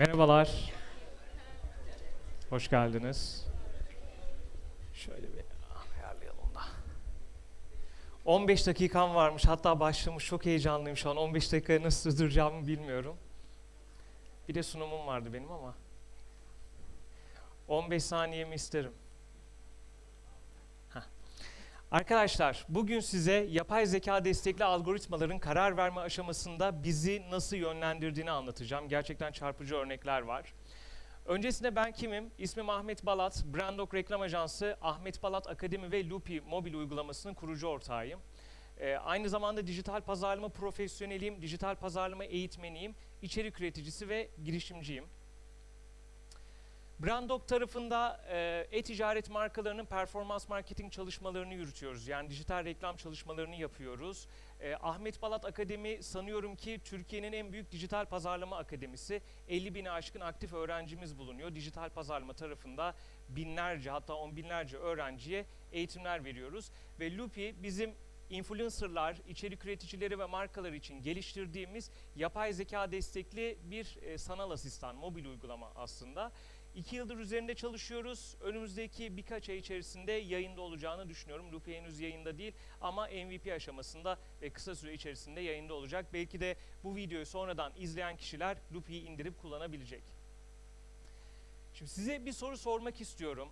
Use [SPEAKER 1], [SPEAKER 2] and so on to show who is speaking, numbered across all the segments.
[SPEAKER 1] Merhabalar. Hoş geldiniz. Şöyle bir ayarlayalım da. 15 dakikam varmış. Hatta başlamış. Çok heyecanlıyım şu an. 15 dakikayı nasıl sürdüreceğimi bilmiyorum. Bir de sunumum vardı benim ama. 15 saniyemi isterim. Arkadaşlar, bugün size yapay zeka destekli algoritmaların karar verme aşamasında bizi nasıl yönlendirdiğini anlatacağım. Gerçekten çarpıcı örnekler var. Öncesinde ben kimim? İsmim Ahmet Balat. Brandok Reklam Ajansı, Ahmet Balat Akademi ve Lupi mobil uygulamasının kurucu ortağıyım. Ee, aynı zamanda dijital pazarlama profesyoneliyim, dijital pazarlama eğitmeniyim, içerik üreticisi ve girişimciyim. Brandok tarafında e, e-ticaret markalarının performans marketing çalışmalarını yürütüyoruz. Yani dijital reklam çalışmalarını yapıyoruz. E, Ahmet Balat Akademi sanıyorum ki Türkiye'nin en büyük dijital pazarlama akademisi. 50 bini aşkın aktif öğrencimiz bulunuyor. Dijital pazarlama tarafında binlerce hatta on binlerce öğrenciye eğitimler veriyoruz. Ve Lupi bizim influencerlar, içerik üreticileri ve markalar için geliştirdiğimiz yapay zeka destekli bir e, sanal asistan, mobil uygulama aslında. İki yıldır üzerinde çalışıyoruz. Önümüzdeki birkaç ay içerisinde yayında olacağını düşünüyorum. Lupi henüz yayında değil ama MVP aşamasında ve kısa süre içerisinde yayında olacak. Belki de bu videoyu sonradan izleyen kişiler Lupi'yi indirip kullanabilecek. Şimdi size bir soru sormak istiyorum.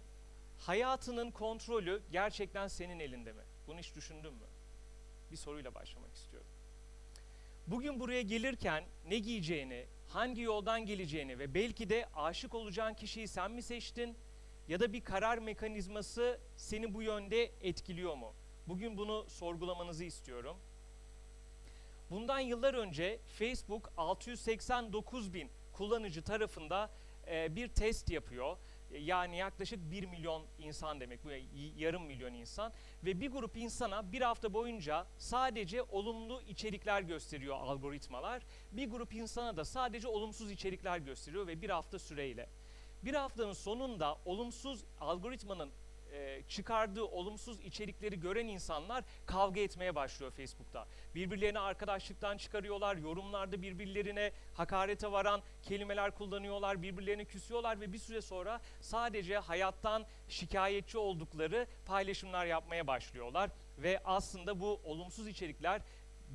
[SPEAKER 1] Hayatının kontrolü gerçekten senin elinde mi? Bunu hiç düşündün mü? Bir soruyla başlamak istiyorum. Bugün buraya gelirken ne giyeceğini, hangi yoldan geleceğini ve belki de aşık olacağın kişiyi sen mi seçtin ya da bir karar mekanizması seni bu yönde etkiliyor mu? Bugün bunu sorgulamanızı istiyorum. Bundan yıllar önce Facebook 689 bin kullanıcı tarafında bir test yapıyor. Yani yaklaşık 1 milyon insan demek bu yarım milyon insan ve bir grup insana bir hafta boyunca sadece olumlu içerikler gösteriyor algoritmalar. Bir grup insana da sadece olumsuz içerikler gösteriyor ve bir hafta süreyle. Bir haftanın sonunda olumsuz algoritmanın e, çıkardığı olumsuz içerikleri gören insanlar kavga etmeye başlıyor Facebook'ta. Birbirlerini arkadaşlıktan çıkarıyorlar, yorumlarda birbirlerine hakarete varan kelimeler kullanıyorlar, birbirlerine küsüyorlar ve bir süre sonra sadece hayattan şikayetçi oldukları paylaşımlar yapmaya başlıyorlar. Ve aslında bu olumsuz içerikler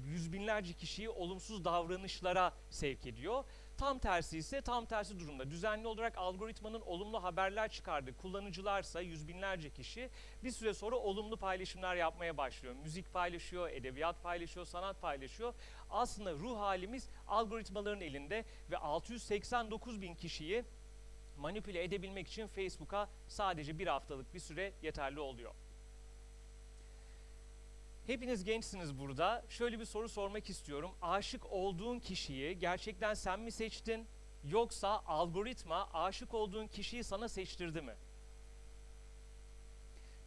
[SPEAKER 1] yüz binlerce kişiyi olumsuz davranışlara sevk ediyor. Tam tersi ise tam tersi durumda. Düzenli olarak algoritmanın olumlu haberler çıkardığı kullanıcılarsa yüz binlerce kişi bir süre sonra olumlu paylaşımlar yapmaya başlıyor. Müzik paylaşıyor, edebiyat paylaşıyor, sanat paylaşıyor. Aslında ruh halimiz algoritmaların elinde ve 689 bin kişiyi manipüle edebilmek için Facebook'a sadece bir haftalık bir süre yeterli oluyor. Hepiniz gençsiniz burada. Şöyle bir soru sormak istiyorum. Aşık olduğun kişiyi gerçekten sen mi seçtin yoksa algoritma aşık olduğun kişiyi sana seçtirdi mi?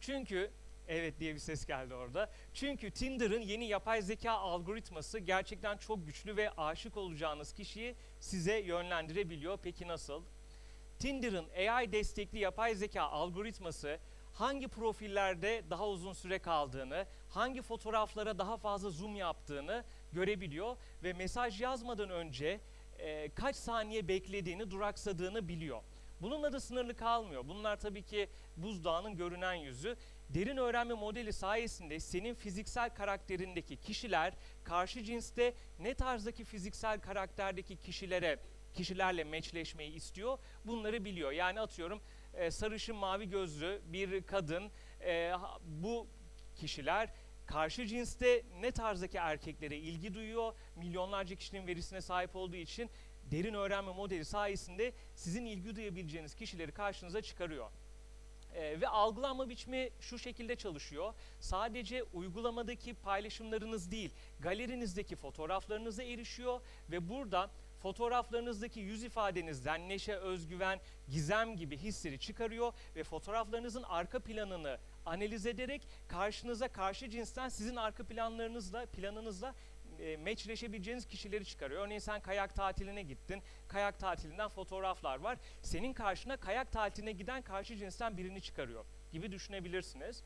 [SPEAKER 1] Çünkü evet diye bir ses geldi orada. Çünkü Tinder'ın yeni yapay zeka algoritması gerçekten çok güçlü ve aşık olacağınız kişiyi size yönlendirebiliyor. Peki nasıl? Tinder'ın AI destekli yapay zeka algoritması hangi profillerde daha uzun süre kaldığını, hangi fotoğraflara daha fazla zoom yaptığını görebiliyor ve mesaj yazmadan önce e, kaç saniye beklediğini, duraksadığını biliyor. Bununla da sınırlı kalmıyor. Bunlar tabii ki buzdağının görünen yüzü. Derin öğrenme modeli sayesinde senin fiziksel karakterindeki kişiler karşı cinste ne tarzdaki fiziksel karakterdeki kişilere kişilerle meçleşmeyi istiyor. Bunları biliyor. Yani atıyorum e, sarışın mavi gözlü bir kadın e, ha- bu kişiler karşı cinste ne tarzdaki erkeklere ilgi duyuyor. Milyonlarca kişinin verisine sahip olduğu için derin öğrenme modeli sayesinde sizin ilgi duyabileceğiniz kişileri karşınıza çıkarıyor. Ee, ve algılanma biçimi şu şekilde çalışıyor. Sadece uygulamadaki paylaşımlarınız değil, galerinizdeki fotoğraflarınıza erişiyor ve burada fotoğraflarınızdaki yüz ifadenizden neşe, özgüven, gizem gibi hisleri çıkarıyor ve fotoğraflarınızın arka planını analiz ederek karşınıza karşı cinsten sizin arka planlarınızla, planınızla e, meçleşebileceğiniz kişileri çıkarıyor. Örneğin sen kayak tatiline gittin. Kayak tatilinden fotoğraflar var. Senin karşına kayak tatiline giden karşı cinsten birini çıkarıyor gibi düşünebilirsiniz.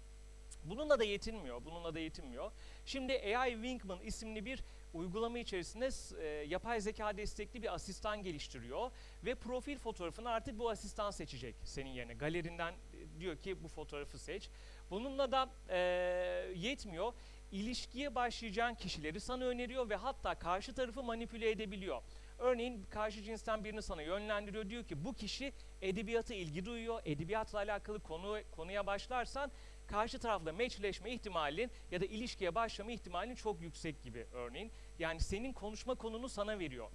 [SPEAKER 1] Bununla da yetinmiyor. Bununla da yetinmiyor. Şimdi AI Wingman isimli bir uygulama içerisinde e, yapay zeka destekli bir asistan geliştiriyor ve profil fotoğrafını artık bu asistan seçecek senin yerine. Galerinden e, diyor ki bu fotoğrafı seç. Bununla da e, yetmiyor. İlişkiye başlayacağın kişileri sana öneriyor ve hatta karşı tarafı manipüle edebiliyor. Örneğin karşı cinsten birini sana yönlendiriyor. Diyor ki bu kişi edebiyata ilgi duyuyor. Edebiyatla alakalı konu konuya başlarsan karşı tarafla meçleşme ihtimalin ya da ilişkiye başlama ihtimalin çok yüksek gibi örneğin. Yani senin konuşma konunu sana veriyor.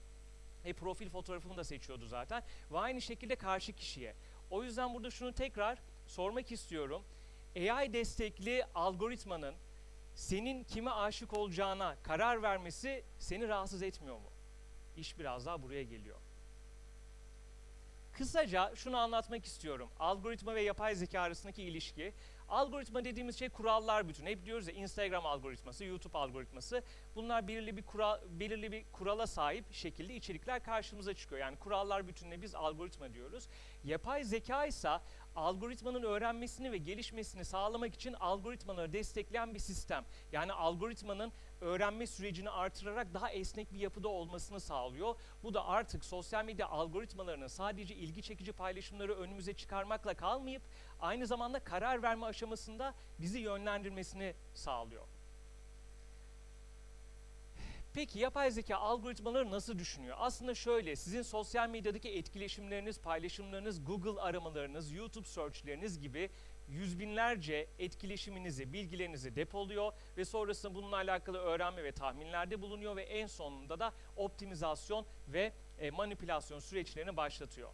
[SPEAKER 1] E profil fotoğrafını da seçiyordu zaten. Ve aynı şekilde karşı kişiye. O yüzden burada şunu tekrar sormak istiyorum. AI destekli algoritmanın senin kime aşık olacağına karar vermesi seni rahatsız etmiyor mu? İş biraz daha buraya geliyor. Kısaca şunu anlatmak istiyorum. Algoritma ve yapay zeka arasındaki ilişki. Algoritma dediğimiz şey kurallar bütünü. Hep diyoruz ya Instagram algoritması, YouTube algoritması. Bunlar belirli bir kural, belirli bir kurala sahip şekilde içerikler karşımıza çıkıyor. Yani kurallar bütününe biz algoritma diyoruz. Yapay zeka ise algoritmanın öğrenmesini ve gelişmesini sağlamak için algoritmaları destekleyen bir sistem. Yani algoritmanın öğrenme sürecini artırarak daha esnek bir yapıda olmasını sağlıyor. Bu da artık sosyal medya algoritmalarının sadece ilgi çekici paylaşımları önümüze çıkarmakla kalmayıp aynı zamanda karar verme aşamasında bizi yönlendirmesini sağlıyor. Peki yapay zeka algoritmaları nasıl düşünüyor? Aslında şöyle, sizin sosyal medyadaki etkileşimleriniz, paylaşımlarınız, Google aramalarınız, YouTube searchleriniz gibi yüz binlerce etkileşiminizi, bilgilerinizi depoluyor ve sonrasında bununla alakalı öğrenme ve tahminlerde bulunuyor ve en sonunda da optimizasyon ve e, manipülasyon süreçlerini başlatıyor.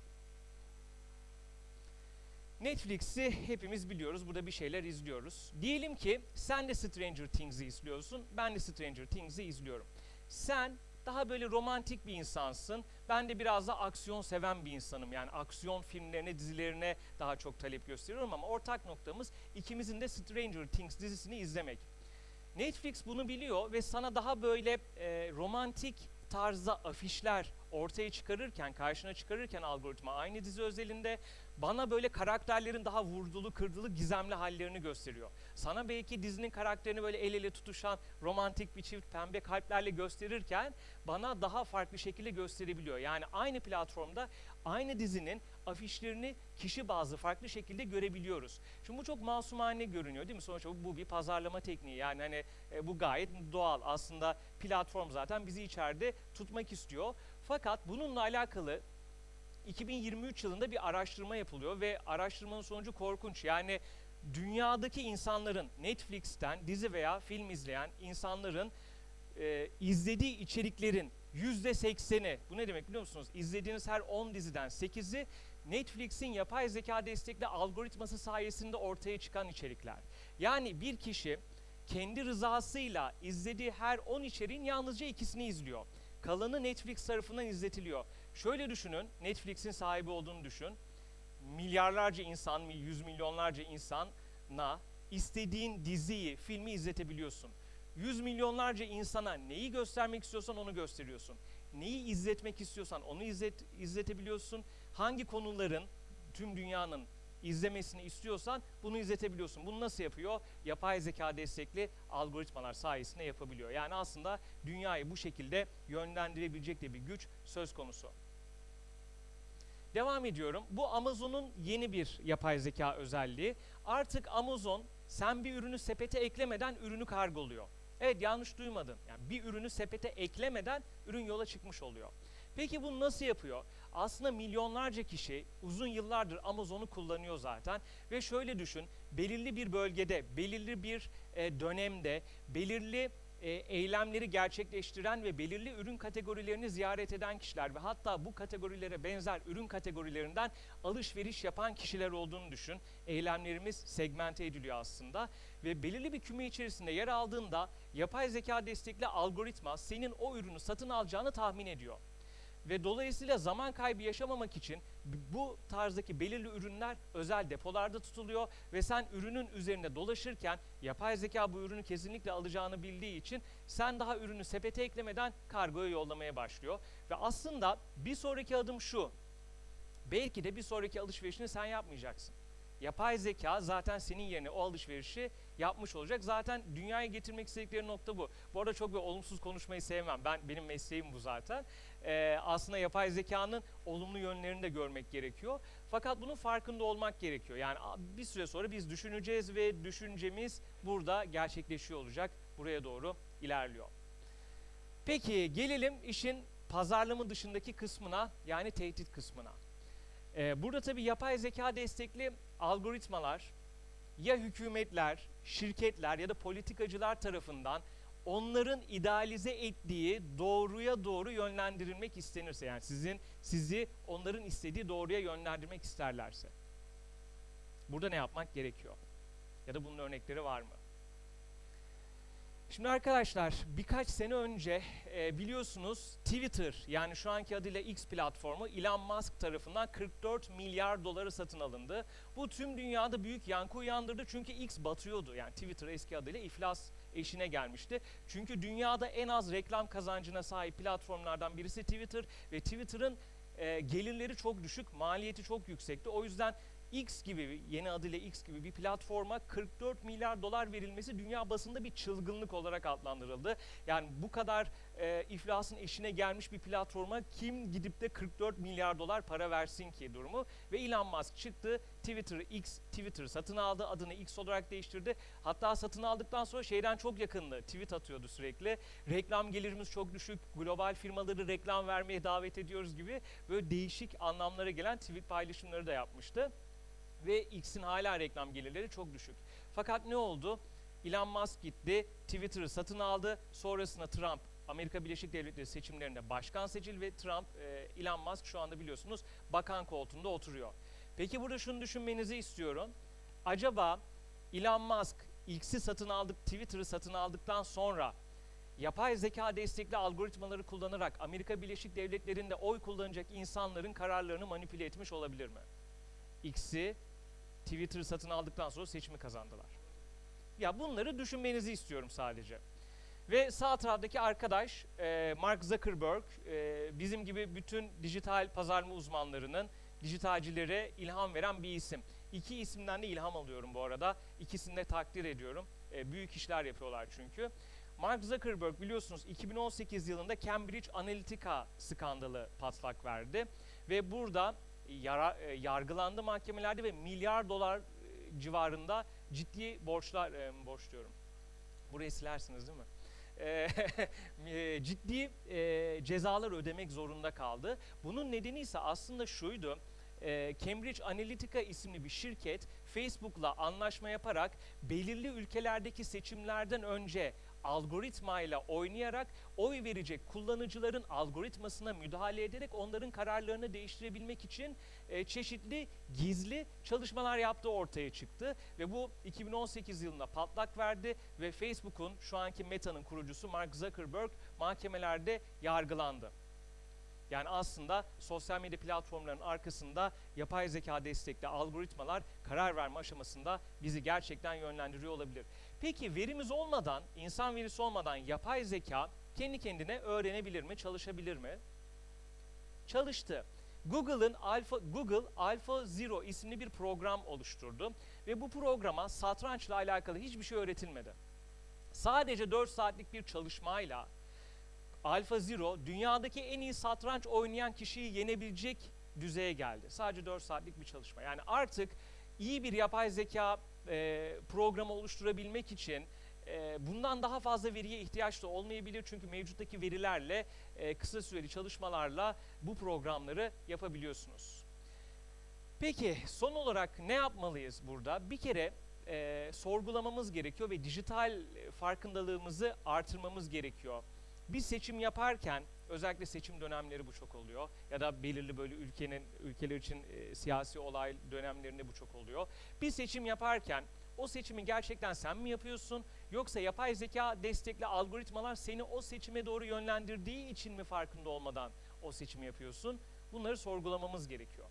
[SPEAKER 1] Netflix'i hepimiz biliyoruz. Burada bir şeyler izliyoruz. Diyelim ki sen de Stranger Things'i izliyorsun. Ben de Stranger Things'i izliyorum. Sen daha böyle romantik bir insansın. Ben de biraz da aksiyon seven bir insanım. Yani aksiyon filmlerine, dizilerine daha çok talep gösteriyorum ama ortak noktamız ikimizin de Stranger Things dizisini izlemek. Netflix bunu biliyor ve sana daha böyle e, romantik tarzda afişler ortaya çıkarırken, karşına çıkarırken algoritma aynı dizi özelinde bana böyle karakterlerin daha vurdulu, kırdılı, gizemli hallerini gösteriyor. Sana belki dizinin karakterini böyle el ele tutuşan romantik bir çift pembe kalplerle gösterirken bana daha farklı şekilde gösterebiliyor. Yani aynı platformda aynı dizinin afişlerini kişi bazlı farklı şekilde görebiliyoruz. Şimdi bu çok masumane görünüyor değil mi? Sonuçta bu bir pazarlama tekniği. Yani hani e, bu gayet doğal. Aslında platform zaten bizi içeride tutmak istiyor. Fakat bununla alakalı 2023 yılında bir araştırma yapılıyor ve araştırmanın sonucu korkunç. Yani dünyadaki insanların Netflix'ten dizi veya film izleyen insanların e, izlediği içeriklerin %80'i, bu ne demek biliyor musunuz? İzlediğiniz her 10 diziden 8'i Netflix'in yapay zeka destekli algoritması sayesinde ortaya çıkan içerikler. Yani bir kişi kendi rızasıyla izlediği her 10 içeriğin yalnızca ikisini izliyor. Kalanı Netflix tarafından izletiliyor. Şöyle düşünün, Netflix'in sahibi olduğunu düşün. Milyarlarca insan, yüz milyonlarca insana istediğin diziyi, filmi izletebiliyorsun. Yüz milyonlarca insana neyi göstermek istiyorsan onu gösteriyorsun. Neyi izletmek istiyorsan onu izlet, izletebiliyorsun. Hangi konuların tüm dünyanın izlemesini istiyorsan bunu izletebiliyorsun. Bunu nasıl yapıyor? Yapay zeka destekli algoritmalar sayesinde yapabiliyor. Yani aslında dünyayı bu şekilde yönlendirebilecek de bir güç söz konusu. Devam ediyorum. Bu Amazon'un yeni bir yapay zeka özelliği. Artık Amazon sen bir ürünü sepete eklemeden ürünü kargoluyor. Evet yanlış duymadın. Yani bir ürünü sepete eklemeden ürün yola çıkmış oluyor. Peki bunu nasıl yapıyor? Aslında milyonlarca kişi uzun yıllardır Amazon'u kullanıyor zaten ve şöyle düşün, belirli bir bölgede, belirli bir e, dönemde, belirli e, eylemleri gerçekleştiren ve belirli ürün kategorilerini ziyaret eden kişiler ve hatta bu kategorilere benzer ürün kategorilerinden alışveriş yapan kişiler olduğunu düşün. Eylemlerimiz segmente ediliyor aslında ve belirli bir küme içerisinde yer aldığında yapay zeka destekli algoritma senin o ürünü satın alacağını tahmin ediyor. Ve dolayısıyla zaman kaybı yaşamamak için bu tarzdaki belirli ürünler özel depolarda tutuluyor ve sen ürünün üzerinde dolaşırken yapay zeka bu ürünü kesinlikle alacağını bildiği için sen daha ürünü sepete eklemeden kargoya yollamaya başlıyor. Ve aslında bir sonraki adım şu. Belki de bir sonraki alışverişini sen yapmayacaksın. Yapay zeka zaten senin yerine o alışverişi yapmış olacak. Zaten dünyaya getirmek istedikleri nokta bu. Bu arada çok bir olumsuz konuşmayı sevmem. Ben benim mesleğim bu zaten. Ee, aslında yapay zekanın olumlu yönlerini de görmek gerekiyor. Fakat bunun farkında olmak gerekiyor. Yani bir süre sonra biz düşüneceğiz ve düşüncemiz burada gerçekleşiyor olacak. Buraya doğru ilerliyor. Peki gelelim işin pazarlama dışındaki kısmına yani tehdit kısmına. Ee, burada tabii yapay zeka destekli algoritmalar ya hükümetler, şirketler ya da politikacılar tarafından onların idealize ettiği doğruya doğru yönlendirilmek istenirse yani sizin sizi onların istediği doğruya yönlendirmek isterlerse. Burada ne yapmak gerekiyor? Ya da bunun örnekleri var mı? Şimdi arkadaşlar birkaç sene önce e, biliyorsunuz Twitter yani şu anki adıyla X platformu Elon Musk tarafından 44 milyar doları satın alındı. Bu tüm dünyada büyük yankı uyandırdı çünkü X batıyordu. Yani Twitter eski adıyla iflas eşine gelmişti. Çünkü dünyada en az reklam kazancına sahip platformlardan birisi Twitter ve Twitter'ın e, gelirleri çok düşük, maliyeti çok yüksekti. O yüzden X gibi yeni adıyla X gibi bir platforma 44 milyar dolar verilmesi dünya basında bir çılgınlık olarak adlandırıldı. Yani bu kadar e, iflasın eşine gelmiş bir platforma kim gidip de 44 milyar dolar para versin ki durumu ve Elon Musk çıktı Twitter X Twitter satın aldı adını X olarak değiştirdi. Hatta satın aldıktan sonra şeyden çok yakındı. Tweet atıyordu sürekli. Reklam gelirimiz çok düşük. Global firmaları reklam vermeye davet ediyoruz gibi böyle değişik anlamlara gelen tweet paylaşımları da yapmıştı ve X'in hala reklam gelirleri çok düşük. Fakat ne oldu? Elon Musk gitti, Twitter'ı satın aldı. Sonrasında Trump Amerika Birleşik Devletleri seçimlerinde başkan seçildi ve Trump, e, Elon Musk şu anda biliyorsunuz bakan koltuğunda oturuyor. Peki burada şunu düşünmenizi istiyorum. Acaba Elon Musk X'i satın aldık, Twitter'ı satın aldıktan sonra yapay zeka destekli algoritmaları kullanarak Amerika Birleşik Devletleri'nde oy kullanacak insanların kararlarını manipüle etmiş olabilir mi? X'i Twitter satın aldıktan sonra seçimi kazandılar. Ya bunları düşünmenizi istiyorum sadece. Ve sağ taraftaki arkadaş e, Mark Zuckerberg e, bizim gibi bütün dijital pazarlama uzmanlarının dijitalcilere ilham veren bir isim. İki isimden de ilham alıyorum bu arada. İkisini de takdir ediyorum. E, büyük işler yapıyorlar çünkü. Mark Zuckerberg biliyorsunuz 2018 yılında Cambridge Analytica skandalı patlak verdi. Ve burada yara, e, yargılandı mahkemelerde ve milyar dolar e, civarında ciddi borçlar, e, borç diyorum. Burayı silersiniz değil mi? E, ciddi cezalar ödemek zorunda kaldı. Bunun nedeni ise aslında şuydu. Cambridge Analytica isimli bir şirket Facebook'la anlaşma yaparak belirli ülkelerdeki seçimlerden önce algoritmayla oynayarak oy verecek kullanıcıların algoritmasına müdahale ederek onların kararlarını değiştirebilmek için e, çeşitli gizli çalışmalar yaptığı ortaya çıktı ve bu 2018 yılında patlak verdi ve Facebook'un şu anki Meta'nın kurucusu Mark Zuckerberg mahkemelerde yargılandı. Yani aslında sosyal medya platformlarının arkasında yapay zeka destekli algoritmalar karar verme aşamasında bizi gerçekten yönlendiriyor olabilir. Peki verimiz olmadan, insan verisi olmadan yapay zeka kendi kendine öğrenebilir mi, çalışabilir mi? Çalıştı. Google'ın Alpha, Google Alpha Zero isimli bir program oluşturdu ve bu programa satrançla alakalı hiçbir şey öğretilmedi. Sadece 4 saatlik bir çalışmayla Alpha Zero dünyadaki en iyi satranç oynayan kişiyi yenebilecek düzeye geldi. Sadece 4 saatlik bir çalışma. Yani artık iyi bir yapay zeka e, programı oluşturabilmek için e, bundan daha fazla veriye ihtiyaç da olmayabilir. Çünkü mevcuttaki verilerle e, kısa süreli çalışmalarla bu programları yapabiliyorsunuz. Peki son olarak ne yapmalıyız burada? Bir kere e, sorgulamamız gerekiyor ve dijital farkındalığımızı artırmamız gerekiyor. Bir seçim yaparken özellikle seçim dönemleri bu çok oluyor ya da belirli böyle ülkenin ülkeler için e, siyasi olay dönemlerinde bu çok oluyor. Bir seçim yaparken o seçimi gerçekten sen mi yapıyorsun yoksa yapay zeka destekli algoritmalar seni o seçime doğru yönlendirdiği için mi farkında olmadan o seçimi yapıyorsun? Bunları sorgulamamız gerekiyor.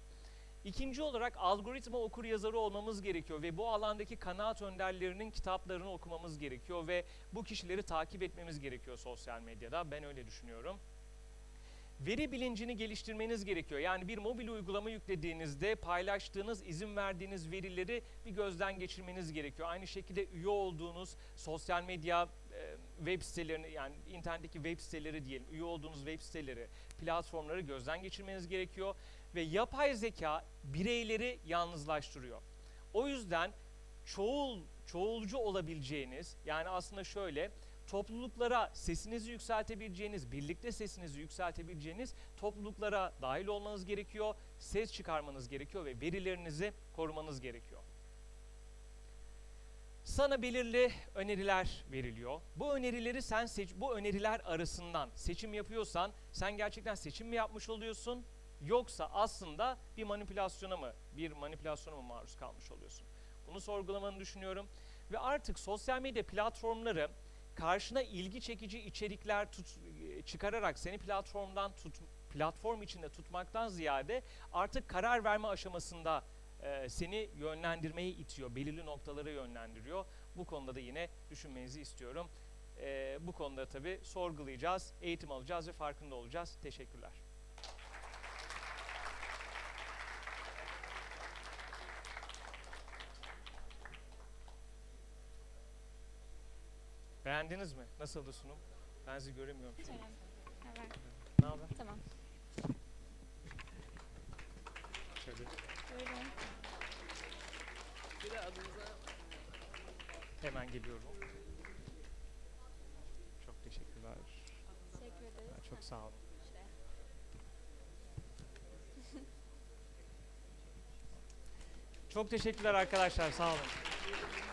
[SPEAKER 1] İkinci olarak algoritma okur yazarı olmamız gerekiyor ve bu alandaki kanaat önderlerinin kitaplarını okumamız gerekiyor ve bu kişileri takip etmemiz gerekiyor sosyal medyada. Ben öyle düşünüyorum. Veri bilincini geliştirmeniz gerekiyor. Yani bir mobil uygulama yüklediğinizde paylaştığınız, izin verdiğiniz verileri bir gözden geçirmeniz gerekiyor. Aynı şekilde üye olduğunuz sosyal medya e, web sitelerini yani internetteki web siteleri diyelim, üye olduğunuz web siteleri, platformları gözden geçirmeniz gerekiyor. Ve yapay zeka bireyleri yalnızlaştırıyor. O yüzden çoğul, çoğulcu olabileceğiniz yani aslında şöyle topluluklara sesinizi yükseltebileceğiniz, birlikte sesinizi yükseltebileceğiniz topluluklara dahil olmanız gerekiyor, ses çıkarmanız gerekiyor ve verilerinizi korumanız gerekiyor. Sana belirli öneriler veriliyor. Bu önerileri sen seç, bu öneriler arasından seçim yapıyorsan sen gerçekten seçim mi yapmış oluyorsun yoksa aslında bir manipülasyona mı, bir manipülasyona mı maruz kalmış oluyorsun? Bunu sorgulamanı düşünüyorum ve artık sosyal medya platformları karşına ilgi çekici içerikler tut, e, çıkararak seni platformdan tut, platform içinde tutmaktan ziyade artık karar verme aşamasında e, seni yönlendirmeye itiyor, belirli noktalara yönlendiriyor. Bu konuda da yine düşünmenizi istiyorum. E, bu konuda tabii sorgulayacağız, eğitim alacağız ve farkında olacağız. Teşekkürler. Beğendiniz mi? Nasıldı sunum? Ben sizi göremiyorum.
[SPEAKER 2] Hiç önemli. Haber.
[SPEAKER 1] Ne haber?
[SPEAKER 2] Tamam.
[SPEAKER 1] Şöyle.
[SPEAKER 2] Buyurun.
[SPEAKER 1] Hemen geliyorum. Çok teşekkürler.
[SPEAKER 2] Teşekkür ederiz.
[SPEAKER 1] Ha, Çok sağ olun. Çok teşekkürler arkadaşlar. Sağ olun.